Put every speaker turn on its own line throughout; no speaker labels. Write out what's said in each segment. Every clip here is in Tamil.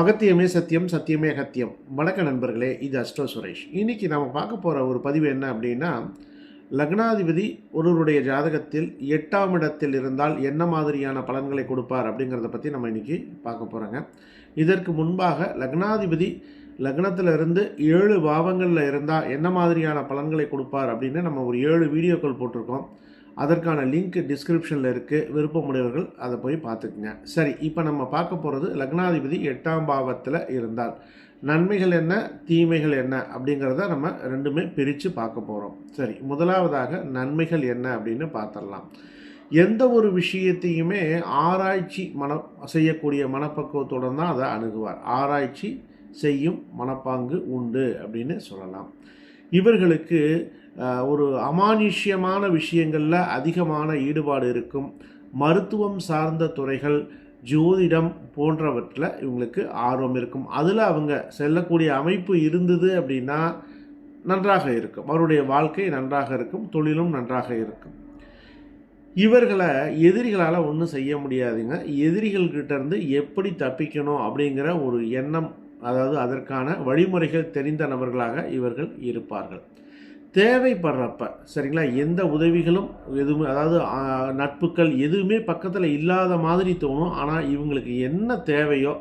அகத்தியமே சத்தியம் சத்தியமே அகத்தியம். வணக்க நண்பர்களே இது அஸ்டோ சுரேஷ். இன்னைக்கு நம்ம பார்க்க போகிற ஒரு பதிவு என்ன அப்படின்னா லக்னாதிபதி ஒருவருடைய ஜாதகத்தில் எட்டாம் இடத்தில் இருந்தால் என்ன மாதிரியான பலன்களை கொடுப்பார் அப்படிங்கிறத பற்றி நம்ம இன்னைக்கு பார்க்க போகிறோங்க இதற்கு முன்பாக லக்னாதிபதி லக்னத்தில் இருந்து ஏழு பாவங்களில் இருந்தால் என்ன மாதிரியான பலன்களை கொடுப்பார் அப்படின்னு நம்ம ஒரு ஏழு வீடியோக்கள் போட்டிருக்கோம். அதற்கான லிங்க் டிஸ்கிரிப்ஷனில் இருக்குது விருப்பமுடையவர்கள் அதை போய் பார்த்துக்குங்க. சரி இப்போ நம்ம பார்க்க போகிறது லக்னாதிபதி எட்டாம் பாவத்தில் இருந்தால் நன்மைகள் என்ன? தீமைகள் என்ன? அப்படிங்கிறத நம்ம ரெண்டுமே பிரித்து பார்க்க போகிறோம் சரி முதலாவதாக நன்மைகள் என்ன அப்படின்னு பார்த்துடலாம். எந்த ஒரு விஷயத்தையுமே ஆராய்ச்சி மன செய்யக்கூடிய மனப்பக்குவத்துடன் தான் அதை அணுகுவார். ஆராய்ச்சி செய்யும் மனப்பாங்கு உண்டு அப்படின்னு சொல்லலாம். இவர்களுக்கு ஒரு அமானுஷ்யமான விஷயங்களில் அதிகமான ஈடுபாடு இருக்கும். மருத்துவம் சார்ந்த துறைகள் ஜோதிடம் போன்றவற்றில் இவங்களுக்கு ஆர்வம் இருக்கும். அதில் அவங்க செல்லக்கூடிய அமைப்பு இருந்தது அப்படின்னா நன்றாக இருக்கும். அவருடைய வாழ்க்கை நன்றாக இருக்கும். தொழிலும் நன்றாக இருக்கும். இவர்களை எதிரிகளால் ஒன்றும் செய்ய முடியாதுங்க. எதிரிகள்கிட்டேருந்து எப்படி தப்பிக்கணும் அப்படிங்கிற ஒரு எண்ணம் அதாவது அதற்கான வழிமுறைகள் தெரிந்த நபர்களாக இவர்கள் இருப்பார்கள். தேவைப்படுறப்ப சரிங்களா? எந்த உதவிகளும் எதுவுமே அதாவது நட்புகள் எதுவுமே பக்கத்தில் இல்லாத மாதிரி தோணும். ஆனால் இவங்களுக்கு என்ன தேவையோ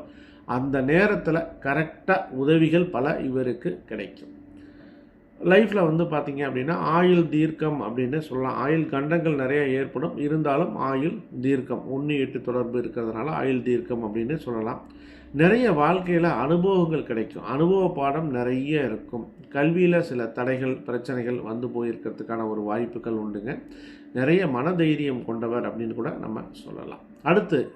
அந்த நேரத்தில் கரெக்டாக உதவிகள் பல இவருக்கு கிடைக்கும். லைஃப்பில் வந்து பார்த்தீங்க அப்படின்னா ஆயுள் தீர்க்கம் அப்படின்னு சொல்லலாம். ஆயுள் கண்டங்கள் நிறைய ஏற்படும். இருந்தாலும் ஆயுள் தீர்க்கம் ஒன்று எட்டு தொடர்பு இருக்கிறதுனால ஆயுள் தீர்க்கம் அப்படின்னு சொல்லலாம். நிறைய வாழ்க்கையில் அனுபவங்கள் கிடைக்கும். அனுபவ பாடம் நிறைய இருக்கும். கல்வியில் சில தடைகள் பிரச்சனைகள் வந்து போயிருக்கிறதுக்கான ஒரு வாய்ப்புகள் உண்டுங்க. நிறைய மனதைரியம் கொண்டவர் அப்படின்னு கூட நம்ம சொல்லலாம். அடுத்து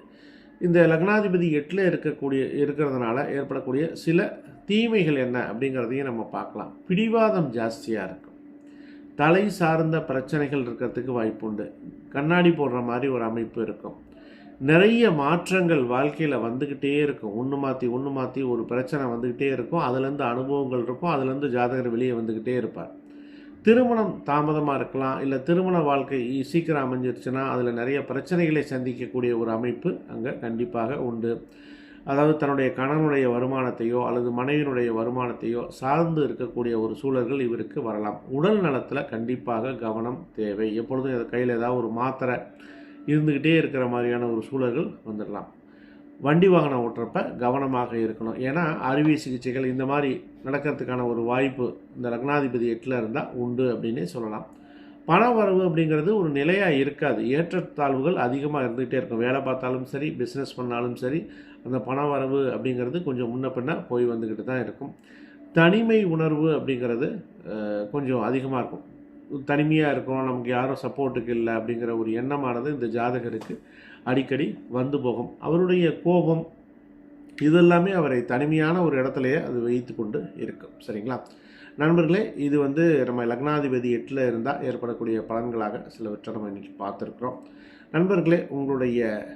இந்த லக்னாதிபதி எட்டில் இருக்கக்கூடிய இருக்கிறதுனால ஏற்படக்கூடிய சில தீமைகள் என்ன அப்படிங்கிறதையும் நம்ம பார்க்கலாம். பிடிவாதம் ஜாஸ்தியாக இருக்கும். தலை சார்ந்த பிரச்சனைகள் இருக்கிறதுக்கு வாய்ப்புண்டு. கண்ணாடி போடுற மாதிரி ஒரு அமைப்பு இருக்கும். நிறைய மாற்றங்கள் வாழ்க்கையில் வந்துக்கிட்டே இருக்கும். ஒன்று மாற்றி ஒன்று மாற்றி ஒரு பிரச்சனை வந்துக்கிட்டே இருக்கும். அதுலேருந்து அனுபவங்கள் இருக்கும். அதுலேருந்து ஜாதகர் வெளியே வந்துக்கிட்டே இருப்பார். திருமணம் தாமதமாக இருக்கலாம். இல்லை திருமண வாழ்க்கை சீக்கிரம் அமைஞ்சிருச்சுன்னா அதில் நிறைய பிரச்சனைகளை சந்திக்கக்கூடிய ஒரு அமைப்பு அங்கே கண்டிப்பாக உண்டு. அதாவது தன்னுடைய கணவனுடைய வருமானத்தையோ அல்லது மனைவியினுடைய வருமானத்தையோ சார்ந்து இருக்கக்கூடிய ஒரு சூழல்கள் இவருக்கு வரலாம். உடல் நலத்தில் கண்டிப்பாக கவனம் தேவை. எப்பொழுதும் கையில் ஏதாவது ஒரு மாத்திரை இருந்துக்கிட்டே இருக்கிற மாதிரியான ஒரு சூழல்கள் வந்துடலாம். வண்டி வாகனம் ஓட்டுறப்ப கவனமாக இருக்கணும். ஏன்னா அறுவை சிகிச்சைகள் இந்த மாதிரி நடக்கிறதுக்கான ஒரு வாய்ப்பு இந்த லக்னாதிபதி எட்டில் இருந்தால் உண்டு அப்படின்னே சொல்லலாம். பண வரவு அப்படிங்கிறது ஒரு நிலையாக இருக்காது. ஏற்றத்தாழ்வுகள் அதிகமாக இருந்துகிட்டே இருக்கும். வேலை பார்த்தாலும் சரி பிஸ்னஸ் பண்ணாலும் சரி அந்த பண வரவு அப்படிங்கிறது கொஞ்சம் முன்ன பின்ன போய் வந்துக்கிட்டு தான் இருக்கும். தனிமை உணர்வு அப்படிங்கிறது கொஞ்சம் அதிகமாக இருக்கும். தனிமையாக இருக்கும் நமக்கு யாரும் சப்போர்ட்டுக்கு இல்லை அப்படிங்கிற ஒரு எண்ணமானது இந்த ஜாதகருக்கு அடிக்கடி வந்து போகும். அவருடைய கோபம் இதெல்லாமே அவரை தனிமையான ஒரு இடத்துலையே அது வைத்து கொண்டு இருக்கும். சரிங்களா? நண்பர்களே இது வந்து நம்ம லக்னாதிபதி எட்டில் இருந்தால் ஏற்படக்கூடிய பலன்களாக சிலவற்றை நம்ம இன்றைக்கி பார்த்துருக்குறோம். நண்பர்களே உங்களுடைய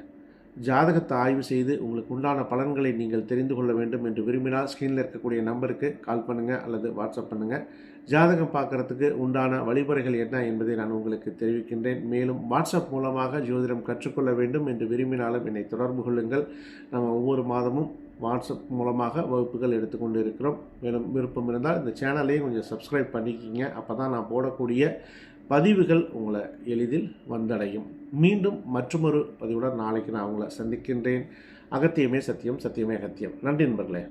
ஜாதகத்தை ஆய்வு செய்து உங்களுக்கு உண்டான பலன்களை நீங்கள் தெரிந்து கொள்ள வேண்டும் என்று விரும்பினால் ஸ்க்ரீனில் இருக்கக்கூடிய நம்பருக்கு கால் பண்ணுங்கள் அல்லது வாட்ஸ்அப் பண்ணுங்கள் ஜாதகம் பார்க்குறதுக்கு உண்டான வழிமுறைகள் என்ன என்பதை நான் உங்களுக்கு தெரிவிக்கின்றேன். மேலும் வாட்ஸ்அப் மூலமாக ஜோதிடம் கற்றுக்கொள்ள வேண்டும் என்று விரும்பினாலும் என்னை தொடர்பு கொள்ளுங்கள். நம்ம ஒவ்வொரு மாதமும் வாட்ஸ்அப் மூலமாக வகுப்புகள் எடுத்துக்கொண்டு இருக்கிறோம் மேலும் விருப்பம் இருந்தால் இந்த சேனலையும் கொஞ்சம் சப்ஸ்கிரைப் பண்ணிக்கிங்க. அப்போ தான் நான் போடக்கூடிய பதிவுகள் உங்களை எளிதில் வந்தடையும். மீண்டும் மற்றொரு பதிவுடன் நாளைக்கு நான் உங்களை சந்திக்கின்றேன். அகத்தியமே சத்தியம் சத்தியமே அகத்தியம். நன்றி நண்பர்களே.